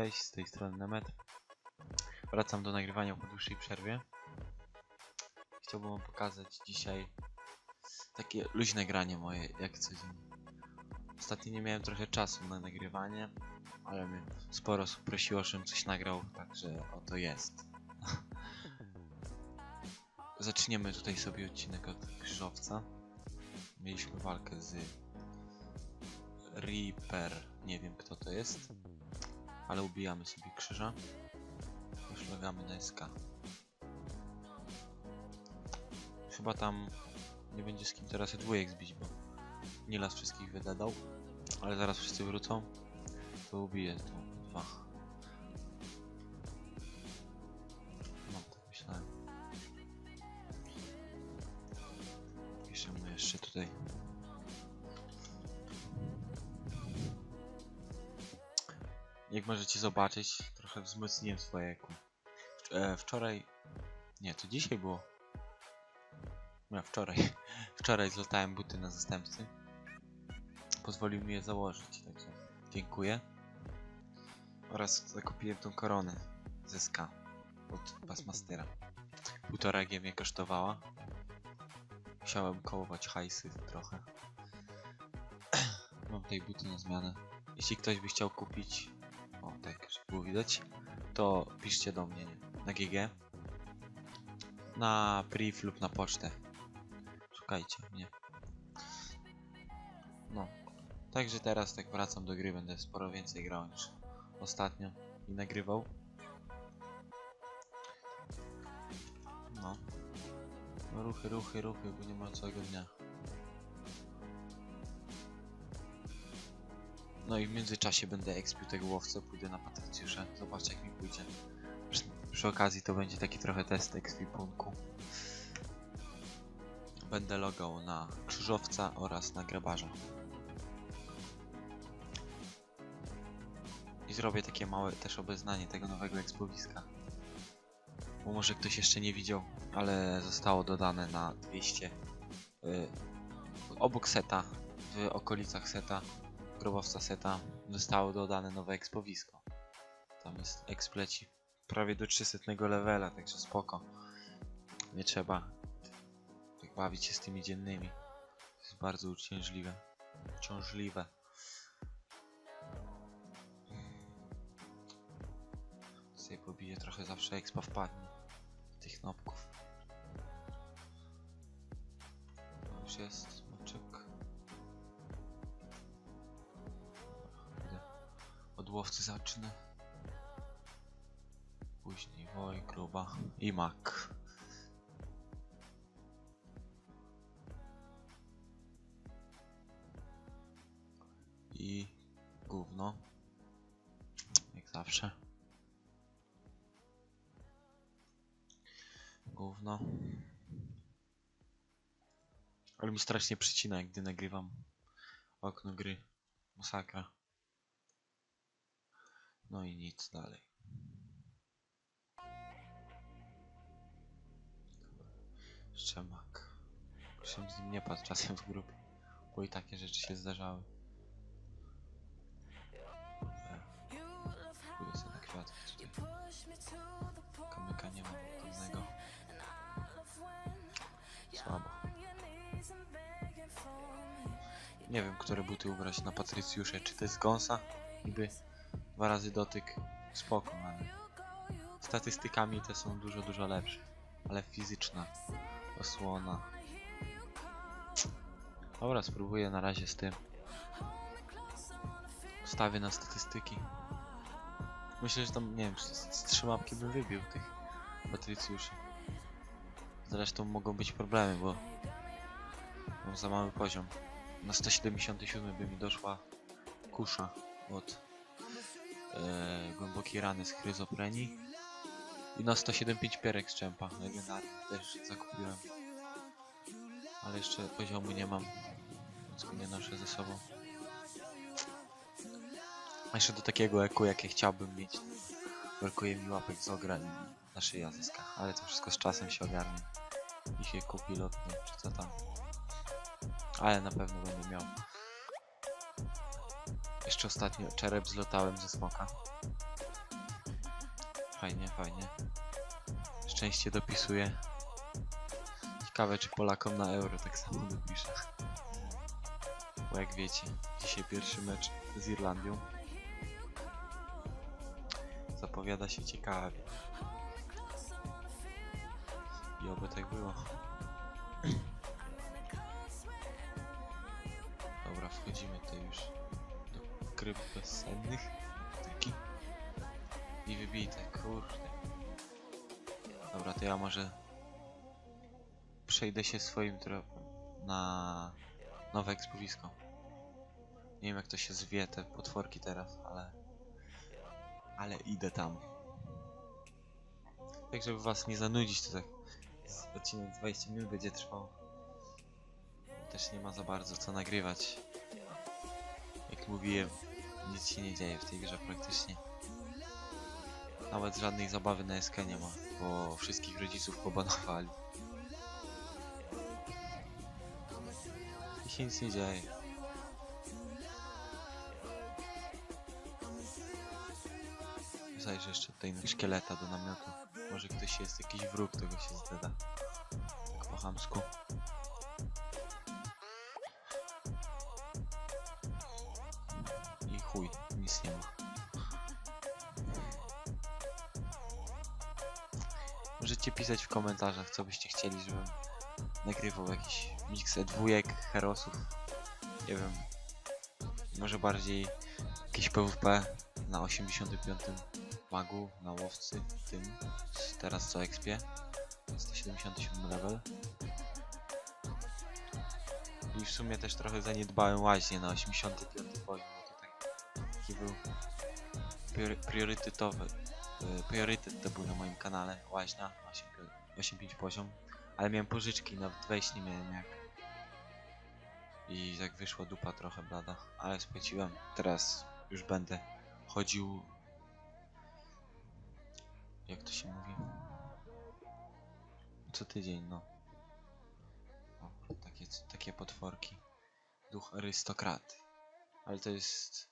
Cześć, z tej strony Nemet. Wracam do nagrywania po dłuższej przerwie. Chciałbym wam pokazać dzisiaj takie luźne granie moje, jak codziennie. Ostatnio nie miałem trochę czasu na nagrywanie, ale mnie sporo osób prosiło, żebym coś nagrał, także oto jest. Zaczniemy tutaj sobie odcinek od krzyżowca. Mieliśmy walkę z Reaper, nie wiem kto to jest, ale ubijamy sobie krzyża. Już logamy na SK. Chyba tam nie będzie z kim teraz dwójek zbić, bo Nilas wszystkich wydadał, ale zaraz wszyscy wrócą, to ubiję tu dwa. No, tak myślałem. Piszemy jeszcze tutaj Jak możecie zobaczyć, trochę wzmocniłem swoje EQ. E, wczoraj... Nie, to dzisiaj było. Nie, wczoraj. Wczoraj zlotałem buty na zastępcy. Pozwolił mi je założyć, także dziękuję. Oraz zakupiłem tą koronę ze od Bassmastera. Półtora G mnie kosztowała. Musiałem kołować hajsy trochę. Mam tej buty na zmianę. Jeśli ktoś by chciał kupić tak, żeby było widać. To piszcie do mnie na GG. Na priv lub na pocztę. Szukajcie mnie. No. Także teraz tak wracam do gry, będę sporo więcej grał niż ostatnio i nagrywał. No ruchy, ruchy, ruchy, bo nie ma całego dnia. No i w międzyczasie będę expił tego łowcę, pójdę na Patrycjusze, zobaczcie jak mi pójdzie. Przy, przy okazji to będzie taki trochę test ekwipunku. Będę logał na krzyżowca oraz na grabarza. I zrobię takie małe też obeznanie tego nowego ekspowiska. Bo może ktoś jeszcze nie widział, ale zostało dodane na 200 y, obok seta, w okolicach seta grobowca seta zostało dodane nowe ekspowisko. Tam jest ekspleci prawie do 300 levela, także spoko. Nie trzeba tak bawić się z tymi dziennymi. To jest bardzo uciążliwe. Ciążliwe. Sobie pobiję trochę zawsze expa wpadnie. Tych nopków. Już jest łowcy zacznę. Później woj, gruba i mak. I gówno. Jak zawsze. Gówno. Ale mi strasznie przycina, gdy nagrywam okno gry. Masakra. No i nic dalej. Jeszcze mak. Proszę z nim nie padł czasem w grupie, bo i takie rzeczy się zdarzały. E, Pójdę sobie kwiatki tutaj. Kamyka nie mam żadnego. Słabo. Nie wiem, które buty ubrać na Patrycjusze. Czy to jest gąsa? Niby dwa razy dotyk spoko, ale statystykami te są dużo, dużo lepsze. Ale fizyczna osłona. Dobra, spróbuję na razie z tym. Stawię na statystyki. Myślę, że tam, nie wiem, z, z trzy mapki bym wybił tych Patrycjuszy. Zresztą mogą być problemy, bo mam za mały poziom. Na 177 by mi doszła kusza od e, głębokiej rany z chryzopreni i na 107.5 pierek z czempa legendarny też zakupiłem. Ale jeszcze poziomu nie mam więc nie noszę ze sobą. A jeszcze do takiego eku jakie chciałbym mieć brakuje mi łapek z ogra i na szyja ale to wszystko z czasem się ogarnie. I się kupi lotnie czy co tam. Ale na pewno będę miał jeszcze ostatnio czerep zlotałem ze smoka. Fajnie, fajnie. Szczęście dopisuje. Ciekawe, czy Polakom na euro tak samo dopisze. Bo jak wiecie, dzisiaj pierwszy mecz z Irlandią. Zapowiada się ciekawie. I oby tak było. Gry bezsennych. Taki. I wybite, kurde. Dobra, to ja może przejdę się swoim tropem na nowe ekspowisko. Nie wiem jak to się zwie te potworki teraz, ale ale idę tam. Tak żeby was nie zanudzić, to tak odcinek 20 minut będzie trwał. Też nie ma za bardzo co nagrywać. Jak mówiłem, nic się nie dzieje w tej grze praktycznie. Nawet żadnej zabawy na SK nie ma, bo wszystkich rodziców pobanowali. I się nic nie dzieje. Zajrzę jeszcze tutaj na szkieleta do namiotu. Może ktoś jest jakiś wróg, tego się zdeda. Tak po chamsku. Pisać w komentarzach, co byście chcieli, żebym nagrywał jakiś miks dwójek, herosów. Nie wiem. Może bardziej jakiś PvP na 85 magu, na łowcy, tym. Teraz co expie. 177 level. I w sumie też trochę zaniedbałem łaźnie na 85 poziom, bo to tak, taki był priorytetowy. Y, Priorytet to był na moim kanale, łaźnia na 8.5 poziom. Ale miałem pożyczki, nawet wejść nie miałem jak. I tak wyszła dupa trochę blada, ale spłaciłem. Teraz już będę chodził. Jak to się mówi? Co tydzień, no. O, takie, takie potworki. Duch arystokraty. Ale to jest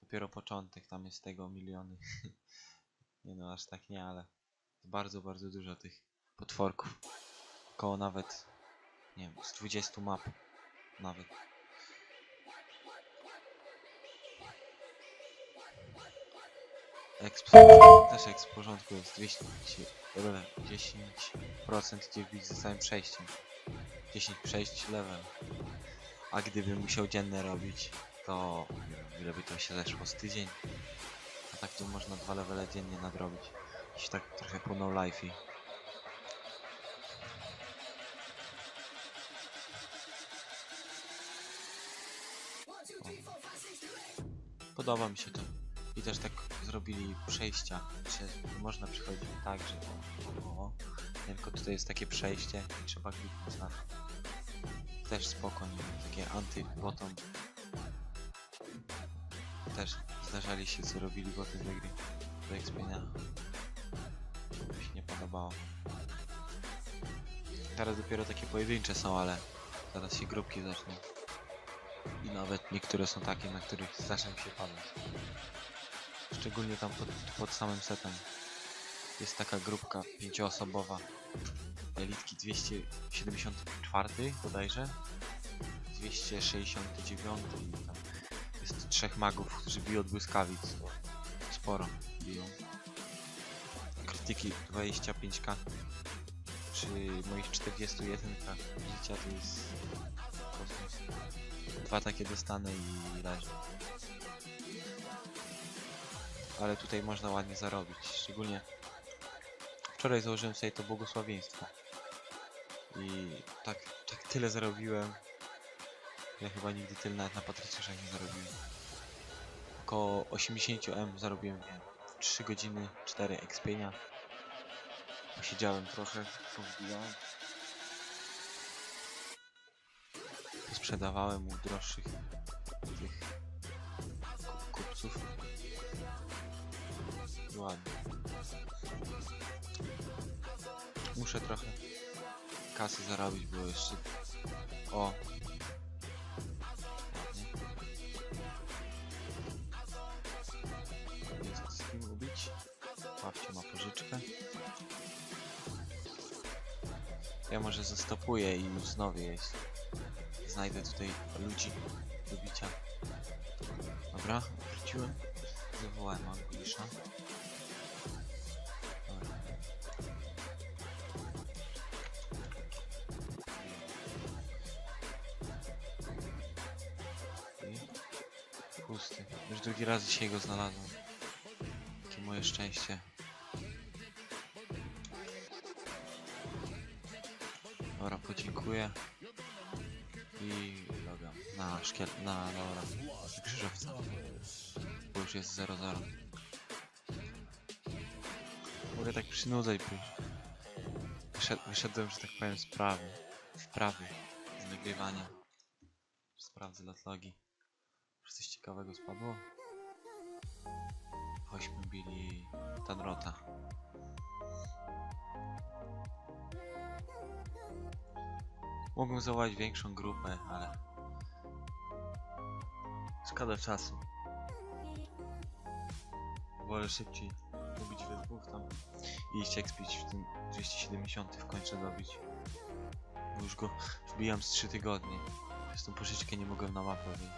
dopiero początek, tam jest tego miliony. nie no, aż tak nie, ale bardzo, bardzo dużo tych potworków. Koło nawet, nie wiem, z 20 map. Nawet. Exp też exp w porządku jest 200, level 10% gdzie widzę całym przejściem. 10 przejść level. A gdybym musiał dzienne robić, to nie wiem, ile by to się zeszło z tydzień. Tak to można dwa levele dziennie nadrobić. Jeśli tak trochę po no life'i. Podoba mi się to. I też tak zrobili przejścia. Można przychodzić tak, że o, tylko tutaj jest takie przejście i trzeba kliknąć na. Też spokojnie, takie anty-bottom. Też zdarzali się co robili boty do gry. Do expienia. Mi się nie podobało. Teraz dopiero takie pojedyncze są, ale zaraz się grupki zaczną. I nawet niektóre są takie, na których zaczną się padać. Szczególnie tam pod, pod samym setem. Jest taka grupka pięcioosobowa. Elitki 274 bodajże. 269 i tam trzech magów, którzy biją od błyskawic. Sporo biją. Krytyki 25k. Przy moich 41 życia to jest kosmos. Dwa takie dostanę i leżę. Ale tutaj można ładnie zarobić, szczególnie wczoraj założyłem sobie to błogosławieństwo. I tak, tak tyle zarobiłem. Ja chyba nigdy tyle nawet na Patrycjuszach nie zarobiłem. Około 80M zarobiłem nie, wiem, w 3 godziny 4 expienia. Posiedziałem trochę, powbijałem. Sprzedawałem u droższych tych ku- kupców. Ładnie. Muszę trochę kasy zarobić, bo jeszcze... O! Babcia ma pożyczkę. Ja może zastopuję i wznowię jeśli znajdę tutaj ludzi do bicia. Dobra, wróciłem. Zawołałem Anglisza. Pusty. Już drugi raz dzisiaj go znalazłem. Jakie moje szczęście. Podziękuję. I logam na szkiel... na dobra. Krzyżowca. Bo już jest 0-0. Mogę tak przynudzać, wyszed, wyszedłem, że tak powiem, z prawy. W prawy. Z nagrywania. Sprawdzę latlogi. Czy coś ciekawego spadło? Choćmy bili Tanrota. Mógłbym zawołać większą grupę, ale... Szkoda czasu. Wolę szybciej dobić we tam i iść expić w tym 270 w końcu dobić. Bo już go wbijam z 3 tygodnie. Przez tą pożyczkę nie mogłem na mapę wyjść.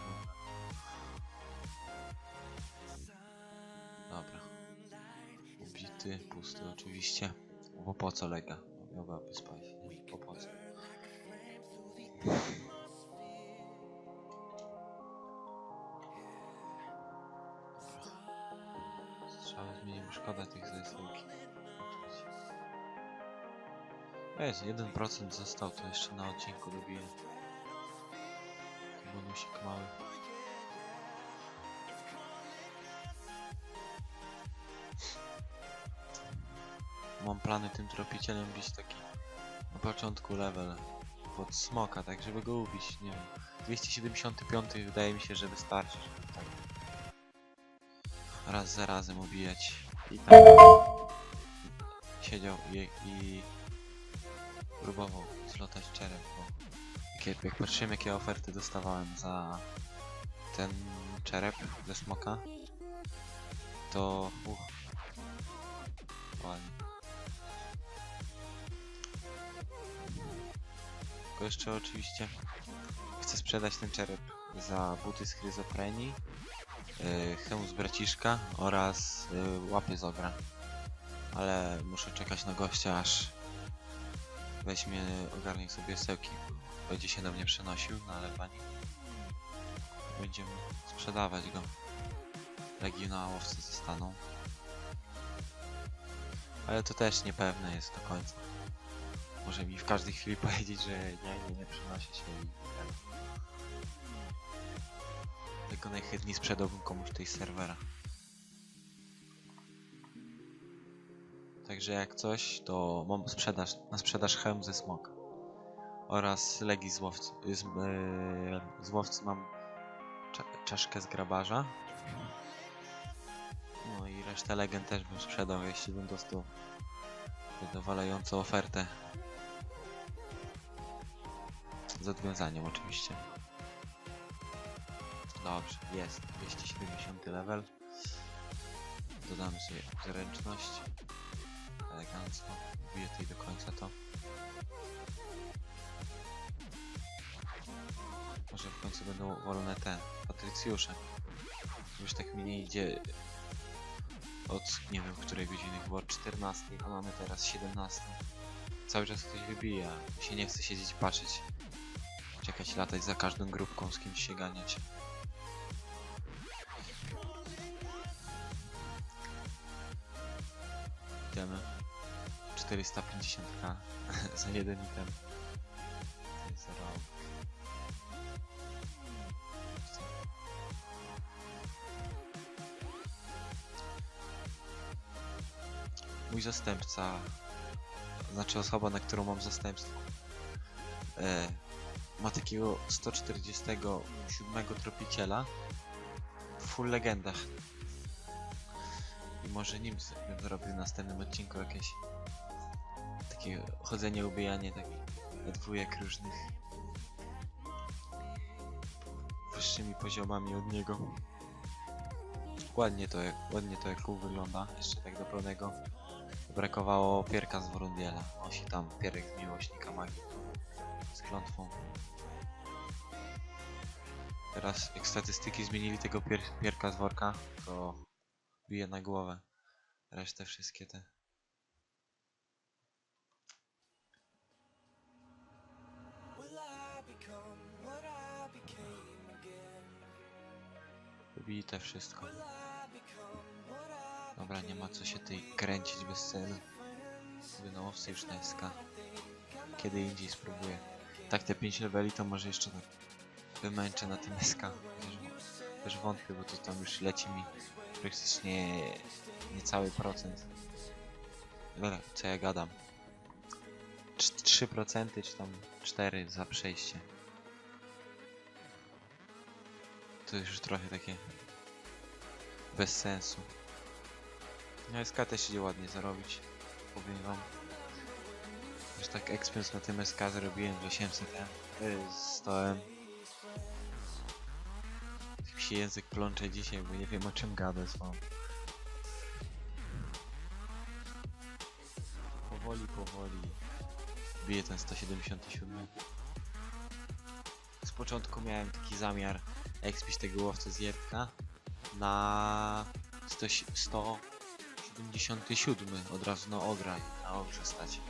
Dobra. Ubity, pusty oczywiście. Bo po co lega? Miałby spać, nie? Bo po co? Jest, 1% został, to jeszcze na odcinku dobiję. Bonusik mały. Mam plany tym tropicielem bić taki na początku level pod smoka, tak żeby go ubić, nie wiem. 275 wydaje mi się, że wystarczy, żeby tak raz za razem ubijać. I tak siedział i, i próbował zlotać czerep, bo jak, jak patrzyłem jakie oferty dostawałem za ten czerep ze smoka, to uch, ładnie. Tylko jeszcze oczywiście chcę sprzedać ten czerep za buty z chryzopreni, yy, hełm z braciszka oraz yy, łapy z ogra. Ale muszę czekać na gościa aż weźmie, ogarnie sobie sełki. Będzie się do mnie przenosił na lewanie. Będziemy sprzedawać go. Legionałowcy zostaną. Ale to też niepewne jest do końca. Może mi w każdej chwili powiedzieć, że nie, nie, nie przenosi się i ten. Tylko najchętniej sprzedałbym komuś tej serwera. Także jak coś, to mam sprzedaż, na sprzedaż hełm ze smoka. Oraz legi z łowcy. Z, yy, z łowcy mam czaszkę z grabarza. No i resztę legend też bym sprzedał, jeśli bym dostał zadowalającą ofertę. Z odwiązaniem oczywiście. Dobrze, jest 270 level. Dodamy sobie zręczność. Elegancko. Wbiję tutaj do końca to. Może w końcu będą wolne te patrycjusze. Już tak mi nie idzie od nie wiem której godziny, chyba od 14, a mamy teraz 17. Cały czas ktoś wybija. Się nie chce siedzieć patrzeć. Czekać, latać za każdą grupką, z kimś się ganiać. Idziemy. 450k za jeden item. To jest rok. Mój zastępca, znaczy osoba, na którą mam zastępstwo, e, ma takiego 147 tropiciela w full legendach. I może nim z- bym zrobił w następnym odcinku jakieś takie chodzenie, ubijanie takich dwójek różnych wyższymi poziomami od niego. Ładnie to jak, ładnie to jak kół wygląda, jeszcze tak do pełnego Brakowało pierka z Worundiela. Nosi tam pierek z miłośnika magii. Z klątwą. Teraz jak statystyki zmienili tego pier pierka z worka, to bije na głowę. Resztę wszystkie te. Wybite wszystko. Dobra, nie ma co się tej kręcić bez celu. Mówię, no owce już na SK. Kiedy indziej spróbuję. Tak te 5 leveli to może jeszcze tak wymęczę na tym SK. Też wątpię, bo to tam już leci mi praktycznie niecały procent. Dobra, co ja gadam? Trz- 3% czy tam 4 za przejście. To już trochę takie bez sensu. No SK też idzie ładnie zarobić. Powiem wam. Już tak expense na tym SK zrobiłem w 800 M. y, 100 M. Tak się język plącze dzisiaj, bo nie wiem o czym gadę z wam. Powoli, powoli. Bije ten 177. Z początku miałem taki zamiar expić tego łowcę z Jertka na 100, 177 od razu na ogra na ogrze stać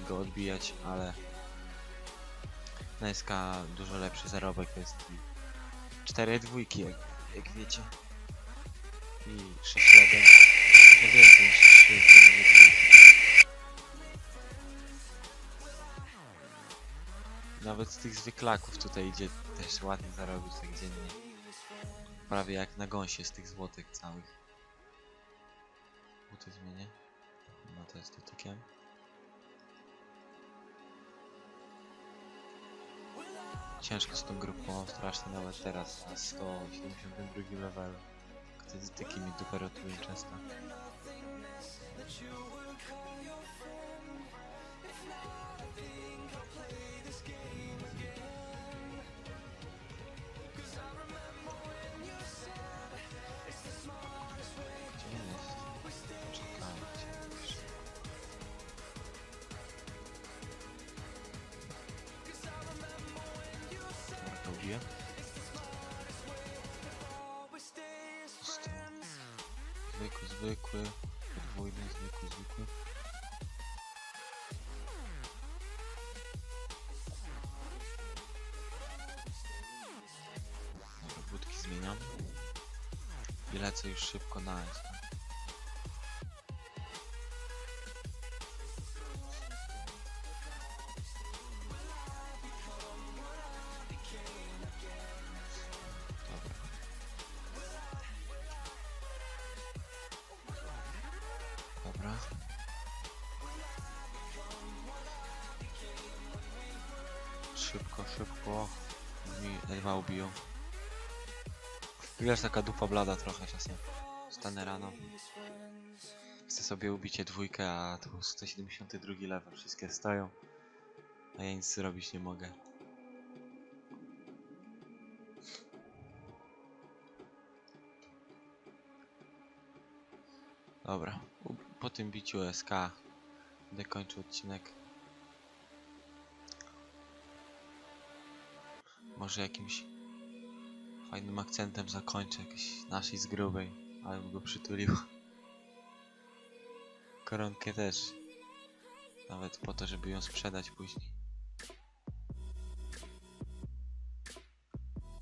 i go odbijać, ale na dużo lepszy zarobek jest i 4 dwójki jak, jak wiecie. I 6 legend więcej niż 3 dwójki nawet z tych zwyklaków tutaj idzie też ładnie zarobić tak dziennie prawie jak na gąsie z tych złotych całych Buty zmienię. No to jest dotykiem. Ciężko z tą grupą, strasznie nawet teraz na 172 level. Te dotyki mi dupę rotują często. Zwykły. Podwójny, zwykły, zwykły. Budki zmieniam. I już szybko na. Szybko, szybko. Mi dwa ubiją. Jest taka dupa blada trochę czasem. Stanę rano. Chcę sobie ubicie dwójkę, a tu 172 level. Wszystkie stoją. A ja nic zrobić nie mogę. Dobra, po tym biciu SK będę kończył odcinek. Może jakimś fajnym akcentem zakończę, jakiś naszej z grubej, ale go przytulił. Koronkę też. Nawet po to, żeby ją sprzedać później.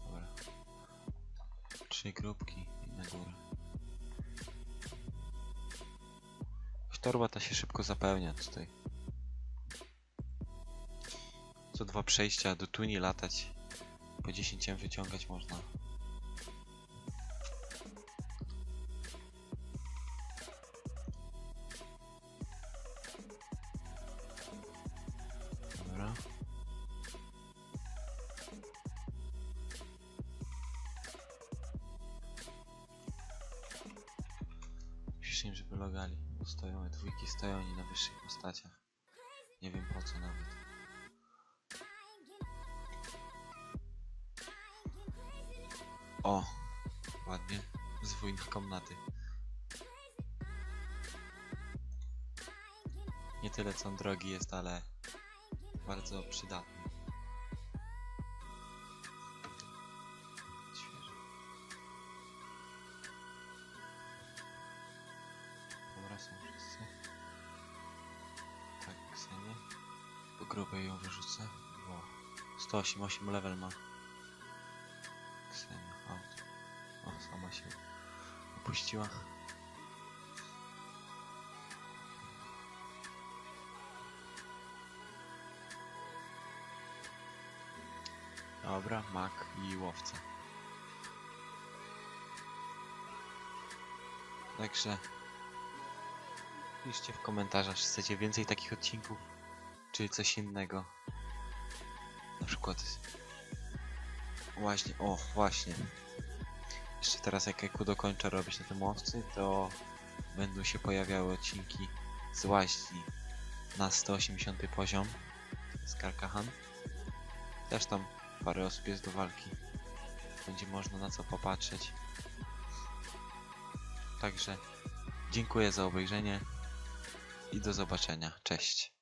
Dobra. Trzy grupki i na górę. Torba ta się szybko zapełnia tutaj. Co dwa przejścia do tuni latać. Po 10 wyciągać można. Nie tyle co on drogi jest, ale bardzo przydatny. Świeży. Dobra, są wszyscy. Tak, Ksenię. Po grubej ją wyrzucę. Bo 108 level ma. Ksenia, out. O, sama się opuściła. I łowca. Także piszcie w komentarzach, czy chcecie więcej takich odcinków, czy coś innego. Na przykład właśnie, o właśnie. Jeszcze teraz jak Eku dokończę robić na tym łowcy, to będą się pojawiały odcinki z łaźni na 180 poziom z Karkahan. Też tam parę osób jest do walki. Będzie można na co popatrzeć. Także dziękuję za obejrzenie i do zobaczenia. Cześć.